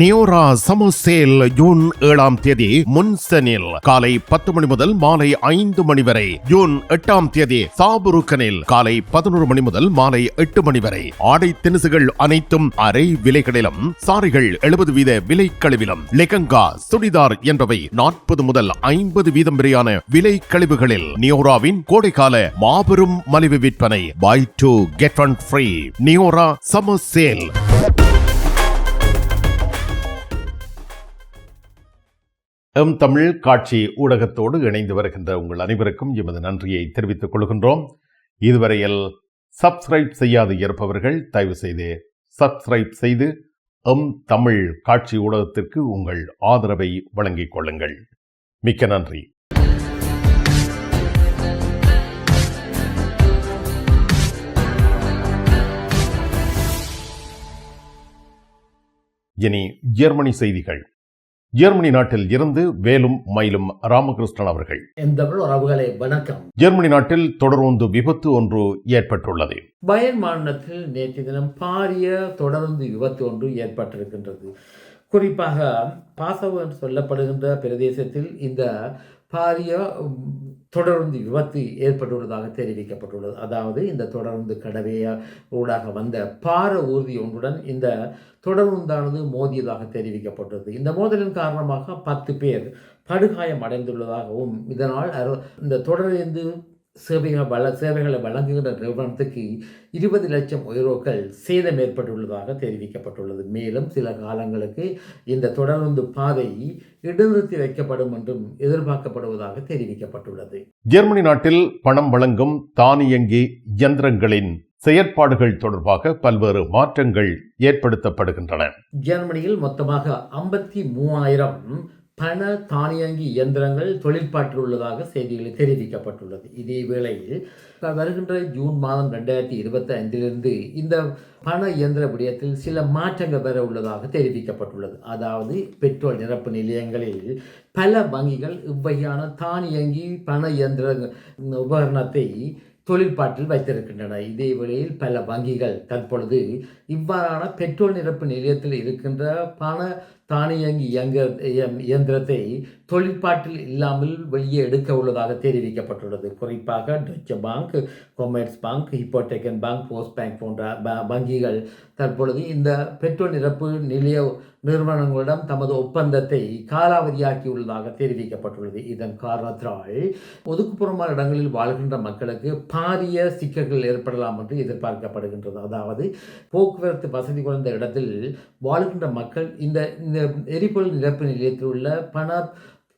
நியோரா summer sale sale June ஏழாம் தேதி முன்சனில் காலை பத்து மணி முதல் மாலை ஐந்து மணி வரை. ஜூன் எட்டாம் தேதி சாபுருக்கனில் காலை பதினோரு மணி முதல் மாலை எட்டு மணி வரை. ஆடை தினசுகள் அனைத்தும் அரை விலைகளிலும் சாரிகள் எழுபது வீத விலை கழிவிலும் லெகங்கா சுடிதார் என்பவை நாற்பது முதல் ஐம்பது வீதம் வரையான விலை கழிவுகளில் நியோராவின் கோடைக்கால மாபெரும் மலிவு விற்பனை. Buy to get one free நியோரா summer M Tamil காட்சி ஊடகத்தோடு இணைந்து வருகின்ற உங்கள் அனைவருக்கும் எமது நன்றியை தெரிவித்துக் கொள்கின்றோம். இதுவரையில் சப்ஸ்கிரைப் செய்யாது இருப்பவர்கள் தயவு செய்து சப்ஸ்கிரைப் செய்து எம் தமிழ் காட்சி ஊடகத்திற்கு உங்கள் ஆதரவை வழங்கிக் கொள்ளுங்கள். மிக்க நன்றி. இனி ஜெர்மனி செய்திகள். ஜெர்மனி நாட்டில் இருந்து வேலும் மயிலும் ராமகிருஷ்ணன் அவர்கள். உறவுகளே வணக்கம். ஜெர்மனி நாட்டில் தொடர்ந்து விபத்து ஒன்று ஏற்பட்டுள்ளது. பயன் மாநிலத்தில் நேற்று தினம் பாரிய தொடர்ந்து விபத்து ஒன்று ஏற்பட்டிருக்கின்றது. குறிப்பாக பாசவ என்று சொல்லப்படுகின்ற பிரதேசத்தில் இந்த பாரிய தொடர்ந்து விபத்து ஏற்பட்டுள்ளதாக தெரிவிக்கப்பட்டுள்ளது. அதாவது இந்த தொடர்ந்து கடவைய ஊடாக வந்த பார ஊர்தி ஒன்றுடன் இந்த தொடர்ந்தானது மோதியதாக தெரிவிக்கப்பட்டது இந்த மோதலின் காரணமாக பத்து பேர் படுகாயம் அடைந்துள்ளதாகவும் இதனால் இந்த தொடர்ந்து சேவைகள் வள சேவைகளை வழங்குகின்ற நிறுவனத்துக்கு இருபது லட்சம் யூரோக்கள் சேதம் ஏற்பட்டுள்ளதாக தெரிவிக்கப்பட்டுள்ளது. மேலும் சில காலங்களுக்கு இந்த தொடர்ந்து பாதை இடைநிறுத்தி வைக்கப்படும் என்றும் எதிர்பார்க்கப்படுவதாக தெரிவிக்கப்பட்டுள்ளது. ஜெர்மனி நாட்டில் பணம் வழங்கும் தானியங்கி இயந்திரங்களின் செயற்பாடுகள் தொடர்பாக பல்வேறு மாற்றங்கள் ஏற்படுத்தப்படுகின்றன. ஜெர்மனியில் மொத்தமாக ஐம்பத்தி மூவாயிரம் பண தானியங்கி இயந்திரங்கள் தொழிற்பாட்டில் உள்ளதாக செய்திகளில் தெரிவிக்கப்பட்டுள்ளது. இதே வேளையில் வருகின்ற ஜூன் மாதம் ரெண்டாயிரத்தி இருபத்தி ஐந்திலிருந்து இந்த பண இயந்திர விடயத்தில் சில மாற்றங்கள் வர உள்ளதாக தெரிவிக்கப்பட்டுள்ளது. அதாவது பெட்ரோல் நிரப்பு நிலையங்களில் பல வங்கிகள் இவ்வகையான தானியங்கி பண இயந்திர உபகரணத்தை தொழிற்பாட்டில் வைத்திருக்கின்றன. இதே வேளையில் பல வங்கிகள் தற்பொழுது இவ்வாறான பெட்ரோல் நிரப்பு நிலையத்தில் இருக்கின்ற பண தானியங்கி இயங்க இயம்- இயந்திரத்தை தொழிற்பாட்டில் இல்லாமல் வெளியே எடுக்க உள்ளதாக தெரிவிக்கப்பட்டுள்ளது. குறிப்பாக Deutsche bank Commerz bank Hypotheken bank post bank போன்ற வங்கிகள் தற்பொழுது இந்த பெட்ரோல் நிரப்பு நிலைய நிறுவனங்களிடம் தமது ஒப்பந்தத்தை காலாவதியாக்கி உள்ளதாக தெரிவிக்கப்பட்டுள்ளது. இதன் காரணத்தால் ஒதுக்குப்புறமான இடங்களில் வாழ்கின்ற மக்களுக்கு பாரிய சிக்கல்கள் ஏற்படலாம் என்று எதிர்பார்க்கப்படுகின்றது. அதாவது போக்குவரத்து வசதி குறைந்த இடத்தில் வாழ்கின்ற மக்கள் இந்த இந்த எரிபொருள் நிரப்பு நிலையத்தில் உள்ள பண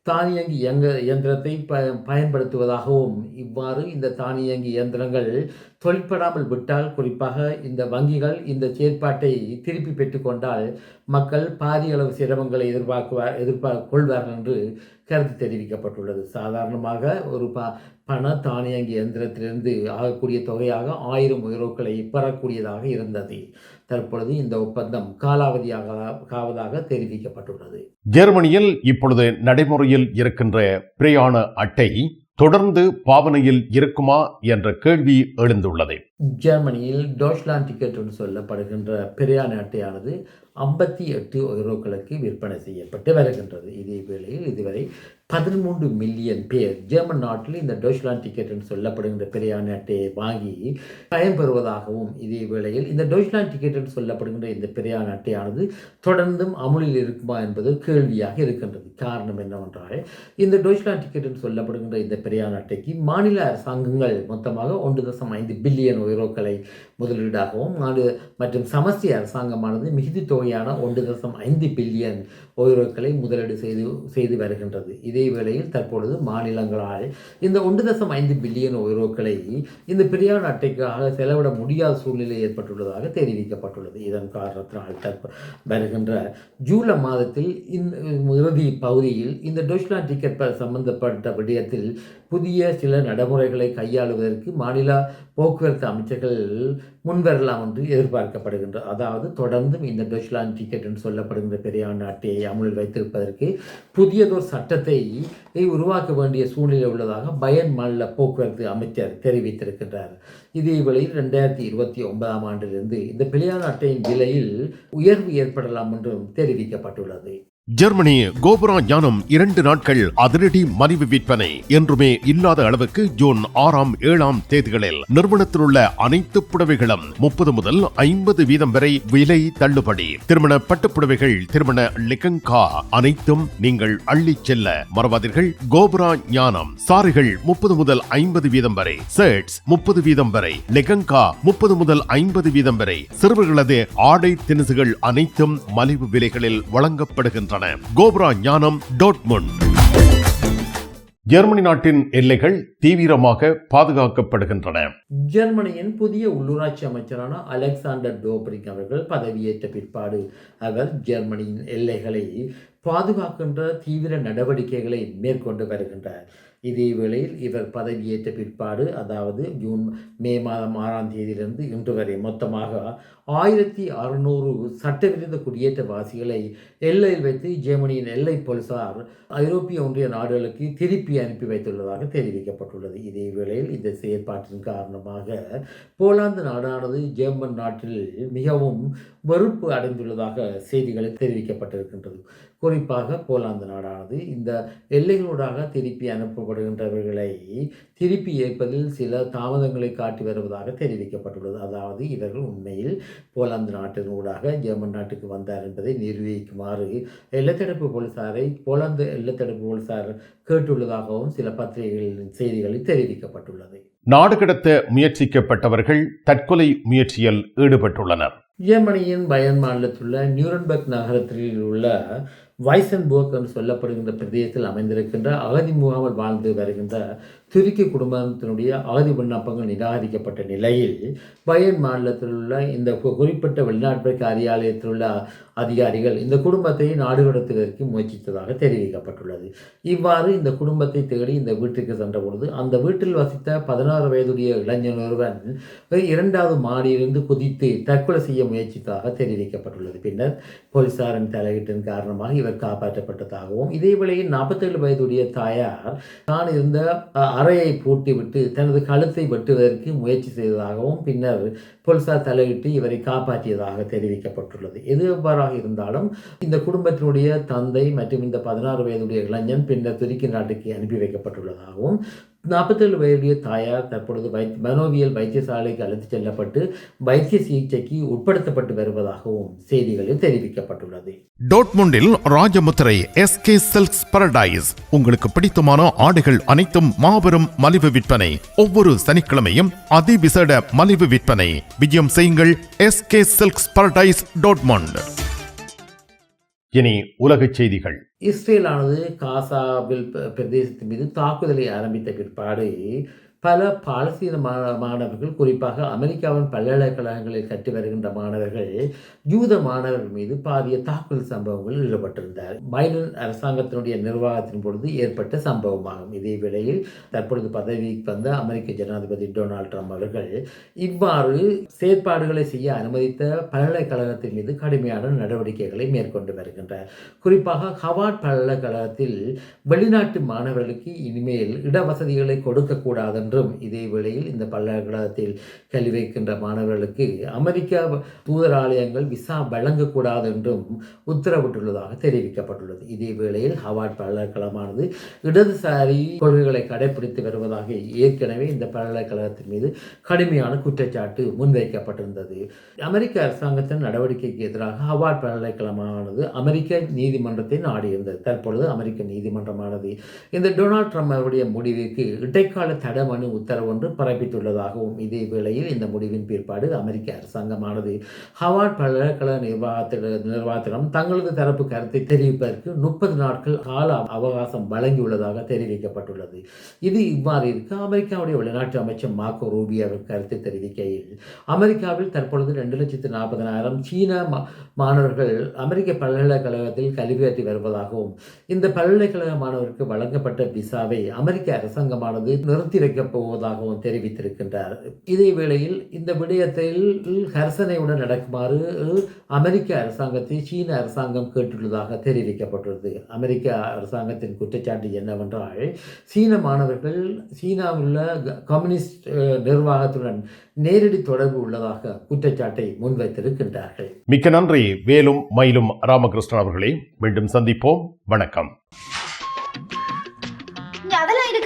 தானியங்கி இயங்க இயந்திரத்தை ப பயன்படுத்துவதாகவும் இவ்வாறு இந்த தானியங்கி இயந்திரங்கள் தொழிற்படாமல் விட்டால் குறிப்பாக இந்த வங்கிகள் இந்த செயற்பாட்டை திருப்பி பெற்றுக்கொண்டால் மக்கள் பாரிய அளவு சிரமங்களை எதிர்பார்க்குவார் எதிர்பார்க்க கொள்வார்கள் என்று கருத்து தெரிவிக்கப்பட்டுள்ளது. சாதாரணமாக ஒரு ப பண தானியங்கி இயந்திரத்திலிருந்து ஆகக்கூடிய தொகையாக ஆயிரம் யூரோக்களை பெறக்கூடியதாக இருந்தது. தற்பொழுது இந்த ஒப்பந்தம் காலாவதியாக ஆவதாக தெரிவிக்கப்பட்டுள்ளது. ஜெர்மனியில் இப்பொழுது நடைமுறையில் இருக்கின்ற பிரயாண அட்டை தொடர்ந்து பாவனையில் இருக்குமா என்ற கேள்வி எழுந்துள்ளது. ஜெர்மனியில் டோச்லாண்ட் டிக்கெட் என்று சொல்லப்படுகின்ற பிரயாண அட்டையானது ஐம்பத்தி எட்டு யூரோக்களுக்கு விற்பனை செய்யப்பட்டு வருகின்றது. இதே வேளையில் இதுவரை பதிமூன்று மில்லியன் பேர் ஜெர்மன் நாட்டில் இந்த டோச்லாண்ட் டிக்கெட் என்று சொல்லப்படுகின்ற பிரயாண அட்டையை வாங்கி பயன்பெறுவதாகவும் இதே வேளையில் இந்த டோச்லாண்ட் டிக்கெட் என்று சொல்லப்படுகின்ற இந்த பிரயாண அட்டையானது தொடர்ந்தும் அமுலில் இருக்குமா என்பது கேள்வியாக இருக்கின்றது. காரணம் என்னவென்றால் இந்த டோஷ்லாண்ட் டிக்கெட் என்று சொல்லப்படுகின்ற இந்த பிரயாண அட்டைக்கு மாநில அரசாங்கங்கள் மொத்தமாக ஒன்று தசம் ஐந்து பில்லியன் யூரோக்களை முதலீடாகவும் நாடு மற்றும் சமஸ்தி அரசாங்கமானது மிகுதி தொகை தொகையான ஒன்று தசம் ஐந்து பில்லியன் யூரோக்களை முதலீடு செய்து செய்து வருகின்றது. இதே வேளையில் தற்பொழுது மாநிலங்களால் இந்த ஒன்று தசம் ஐந்து பில்லியன் யூரோக்களை இந்த பெரியார் அட்டைக்காக செலவிட முடியாத சூழ்நிலை ஏற்பட்டுள்ளதாக தெரிவிக்கப்பட்டுள்ளது. இதன் காரணத்தினால் தற்ப வருகின்ற ஜூலை மாதத்தில் இந்த இறுதி பகுதியில் இந்த டொச்லாண்ட் டிக்கெட் சம்பந்தப்பட்ட விடயத்தில் புதிய சில நடைமுறைகளை கையாளுவதற்கு மாநில போக்குவரத்து அமைச்சர்கள் முன்வரலாம் என்று எதிர்பார்க்கப்படுகின்றது அதாவது தொடர்ந்தும் இந்த டொச்லாண்ட் டிக்கெட் என்று சொல்லப்படுகின்ற பெரியார் அட்டையை அமுலில் வைத்திருப்பதற்கு புதியதொரு சட்டத்தை உருவாக்க வேண்டிய சூழ்நிலை உள்ளதாக பயன் மாநில போக்குவரத்து அமைச்சர் தெரிவித்திருக்கின்றார். இதே வேளையில் ரெண்டாயிரத்தி இருபத்தி ஒன்பதாம் ஆண்டிலிருந்து இந்த பிள்ளையார் அட்டையின் விலையில் உயர்வு ஏற்படலாம் என்றும் தெரிவிக்கப்பட்டுள்ளது. ஜெர்மனி கோபுரா ஞானம் இரண்டு நாட்கள் அதிரடி மலிவு விற்பனை. என்றுமே இல்லாத அளவுக்கு ஜூன் ஆறாம் ஏழாம் தேதிகளில் நிறுவனத்தில் உள்ள அனைத்து புடவைகளும் முப்பது முதல் ஐம்பது வீதம் வரை விலை தள்ளுபடி. திருமண பட்டுப்புடவைகள் திருமண லிகங்கா அனைத்தும் நீங்கள் அள்ளிச் செல்ல மறவாதீர்கள். கோபுரா ஞானம் சாரிகள் முப்பது முதல் ஐம்பது வீதம் வரை ஷர்ட்ஸ் முப்பது வீதம் வரை லிகங்கா முப்பது முதல் ஐம்பது வீதம் வரை சிறுவர்களது ஆடை தினசுகள் அனைத்தும் மலிவு விலைகளில் வழங்கப்படுகின்றன. கோபுரா ஞானம் டோட்முண்ட் ஜெர்மனி நாட்டின் எல்லைகள் தீவிரமாக பாதுகாக்கப்படுகின்றன. ஜெர்மனியின் புதிய உள்ளூராட்சி அமைச்சரான அலெக்சாண்டர் டோப்ரிக் அவர்கள் பதவியேற்ற பிற்பாடு அவர் ஜெர்மனியின் எல்லைகளை பாதுகாக்கின்ற தீவிர நடவடிக்கைகளை மேற்கொண்டு வருகின்றார். இதே வேளையில் இவர் பதவியேற்ற பிற்பாடு அதாவது ஜூன் மே மாதம் ஆறாம் தேதியிலிருந்து இன்று வரை மொத்தமாக ஆயிரத்தி அறுநூறு சட்டவிரோத குடியேற்றவாசிகளை எல்லையில் வைத்து ஜெர்மனியின் எல்லை போலீசார் ஐரோப்பிய ஒன்றிய நாடுகளுக்கு திருப்பி அனுப்பி வைத்துள்ளதாக தெரிவிக்கப்பட்டுள்ளது. இதே வேளையில் இந்த செயற்பாட்டின் காரணமாக போலாந்து நாடானது ஜெர்மன் நாட்டில் மிகவும் வெறுப்பு அடைந்துள்ளதாக செய்திகளில் தெரிவிக்கப்பட்டிருக்கின்றது. குறிப்பாக போலாந்து நாடானது இந்த எல்லைகளூடாக திருப்பி அனுப்பப்படுகின்றவர்களை திருப்பி ஏற்பதில் சில தாமதங்களை காட்டி வருவதாக தெரிவிக்கப்பட்டுள்ளது. அதாவது இவர்கள் உண்மையில் போலாந்து நாட்டினூடாக ஜெர்மன் நாட்டுக்கு வந்தார் என்பதை நிரூபிக்குமாறு எல்லைத்தடுப்பு போலீசாரை போலாந்து எல்லைத்தடுப்பு போலீசார் கேட்டுள்ளதாகவும் சில பத்திரிகைகளின் செய்திகளில் தெரிவிக்கப்பட்டுள்ளது. நாடு கடத்த முயற்சிக்கப்பட்டவர்கள் தற்கொலை முயற்சியில் ஈடுபட்டுள்ளனர். ஜெர்மனியின் பயன் மாநிலத்திலுள்ள நியூரன்பர்க் நகரத்தில் உள்ள வைசன்போக் என்று சொல்லப்படுகின்ற பிரதேசத்தில் அமைந்திருக்கின்ற அகதி முகாமில் வாழ்ந்து வருகின்ற துருக்கி குடும்பத்தினுடைய அகதி விண்ணப்பங்கள் நிராகரிக்கப்பட்ட நிலையில் பயன் மாநிலத்தில் உள்ள இந்த குறிப்பிட்ட வெளிநாட்டு காரியாலயத்தில் உள்ள அதிகாரிகள் இந்த குடும்பத்தை நாடு கடத்துவதற்கு முயற்சித்ததாக தெரிவிக்கப்பட்டுள்ளது. இவ்வாறு இந்த குடும்பத்தை தேடி இந்த வீட்டிற்கு சென்ற பொழுது அந்த வீட்டில் வசித்த பதினாறு வயதுடைய இளைஞன் ஒருவன் இரண்டாவது மாடியிலிருந்து குதித்து தற்கொலை செய்ய முயற்சித்ததாக தெரிவிக்கப்பட்டுள்ளது. பின்னர் போலீசாரின் தலையீட்டின் காரணமாக இவர் காப்பாற்றப்பட்டதாகவும் இதேவேளையில் நாற்பத்தேழு வயதுடைய தாயார் தான் இருந்த அறையை பூட்டிவிட்டு தனது கழுத்தை வெட்டுவதற்கு முயற்சி செய்ததாகவும் பின்னர் போலீசார் தலையிட்டு இவரை காப்பாற்றியதாக தெரிவிக்கப்பட்டுள்ளது. எது எவ்வாறாக இருந்தாலும் இந்த குடும்பத்தினுடைய தந்தை மற்றும் இந்த பதினாறு வயதுடைய இளைஞன் பின்னர் துருக்கி நாட்டுக்கு அனுப்பி வைக்கப்பட்டுள்ளதாகவும் நாற்பத்தேழு வயதுடைய தாயார் தற்பொழுது வை மனோவியல் வைத்தியசாலைக்கு அழைத்துச் செல்லப்பட்டு வைத்திய சிகிச்சைக்கு உட்படுத்தப்பட்டு வருவதாகவும் செய்திகளில் தெரிவிக்கப்பட்டுள்ளது. டோட்முண்டில் ராஜமுத்திரை எஸ்கே செல்ஸ் பரடைஸ். உங்களுக்கு பிடித்தமான ஆடைகள் அனைத்தும் மாபெரும் மலிவு விற்பனை. ஒவ்வொரு சனிக்கிழமையும் அதிவிசேட மலிவு விற்பனை. விஜயம் செய்யுங்கள். எஸ்கே சில்க்ஸ் பரடைஸ் டோட்மண்ட் இனி உலகச் செய்திகள். இஸ்ரேலானது காசாவில் பிரதேசத்தின் மீது தாக்குதலை ஆரம்பித்த பிற்பாடு பல பாலஸ்தீன மா- மாணவர்கள் குறிப்பாக அமெரிக்காவின் பல்கலைக்கழகங்களில் கற்று வருகின்ற மாணவர்கள் யூத மாணவர்கள் மீது பாரிய தாக்குதல் சம்பவங்களில் ஈடுபட்டிருந்தார். பைடன் அரசாங்கத்தினுடைய நிர்வாகத்தின் பொழுது ஏற்பட்ட சம்பவமாகும். இதே வேளையில் தற்பொழுது பதவிக்கு வந்த அமெரிக்க ஜனாதிபதி டொனால்ட் ட்ரம்ப் அவர்கள் இவ்வாறு செயற்பாடுகளை செய்ய அனுமதித்த பல்கலைக்கழகத்தின் மீது கடுமையான நடவடிக்கைகளை மேற்கொண்டு வருகின்றார். குறிப்பாக ஹவார்ட் பல்கலைக்கழகத்தில் வெளிநாட்டு மாணவர்களுக்கு இனிமேல் இடவசதிகளை கொடுக்கக்கூடாது என்றும் இதே வேளையில் இந்த பல்கலைக்கழகத்தில் கல்வி வைக்கின்ற மாணவர்களுக்கு அமெரிக்க தூதராலயங்கள் விசா வழங்கக்கூடாது என்றும் உத்தரவிட்டுள்ளதாக தெரிவிக்கப்பட்டுள்ளது. இதே வேளையில் ஹவார்ட் பல்கலைக்கழகமானது இடதுசாரி கொள்கைகளை கடைபிடித்து வருவதாக ஏற்கனவே இந்த பல்கலைக்கழகத்தின் மீது கடுமையான குற்றச்சாட்டு முன்வைக்கப்பட்டிருந்தது. அமெரிக்க அரசாங்கத்தின் நடவடிக்கைக்கு எதிராக ஹவார்ட் பல்கலைக்கழகமானது அமெரிக்க நீதிமன்றத்தை நாடியிருந்தது. தற்பொழுது அமெரிக்க நீதிமன்றமானது. இந்த டொனால்ட் ட்ரம்ப் அவருடைய முடிவுக்கு இடைக்கால தடை மனு உத்தரவு ஒன்று பிறப்பித்துள்ளதாகவும் இதே வேளையில் இந்த முடிவின் பிற்பாடு அமெரிக்க அரசாங்கமானது ஹவார்ட் பல்கலைக்கழக நிர்வாகத்திட நிர்வாகத்திடம் தங்களது தரப்பு கருத்தை தெரிவிப்பதற்கு முப்பது நாட்கள் கால அவகாசம் வழங்கியுள்ளதாக தெரிவிக்கப்பட்டுள்ளது. இது இவ்வாறு இருக்க அமெரிக்காவுடைய வெளிநாட்டு அமைச்சர் மார்க்கோ ரூபியாவின் கருத்தை தெரிவிக்கையில் அமெரிக்காவில் தற்பொழுது ரெண்டு லட்சத்து நாற்பதனாயிரம் சீன மாணவர்கள் அமெரிக்க பல்கலைக்கழகத்தில் கல்வியாற்றி வருவதாகவும் இந்த பல்கலைக்கழக மாணவருக்கு வழங்கப்பட்ட விசாவை அமெரிக்க அரசாங்கமானது நிறுத்தி வைக்க முன்வைக்கப் போவதாகவும் தெரிவித்திருக்கின்றார். இதே வேளையில் இந்த விடயத்தில் ஹர்சனையுடன் நடக்குமாறு அமெரிக்க அரசாங்கத்தை சீன அரசாங்கம் கேட்டுள்ளதாக தெரிவிக்கப்பட்டுள்ளது. அமெரிக்க அரசாங்கத்தின் குற்றச்சாட்டு என்னவென்றால் சீன மாணவர்கள் சீனாவில் உள்ள க- கம்யூனிஸ்ட் நிர்வாகத்துடன் நேரடி தொடர்பு உள்ளதாக குற்றச்சாட்டை முன்வைத்திருக்கின்றார்கள். மிக்க நன்றி. வேலும் மயிலும் ராமகிருஷ்ணன் அவர்களே மீண்டும் சந்திப்போம். வணக்கம்.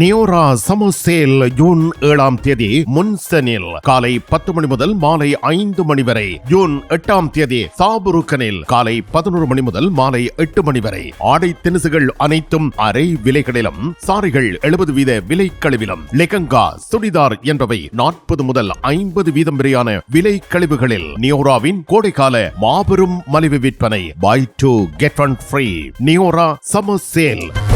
நியோரா சமோசேல் சேல் ஜூன் ஏழாம் தேதி முன்சனில் காலை பத்து மணி முதல் மாலை ஐந்து மணி வரை. ஜூன் எட்டாம் தேதி சாபுருக்கனில் காலை பதினோரு மணி முதல் மாலை எட்டு மணி வரை. ஆடை தினசுகள் அனைத்தும் அரை விலைகளிலும் சாரிகள் எழுபது வீத விலை கழிவிலும் லெகங்கா சுடிதார் என்பவை நாற்பது முதல் ஐம்பது வீதம் வரையான விலை கழிவுகளில் நியோராவின் கோடைக்கால மாபெரும் மலிவு விற்பனை. Buy to get one free நியோரா summer sale. Sale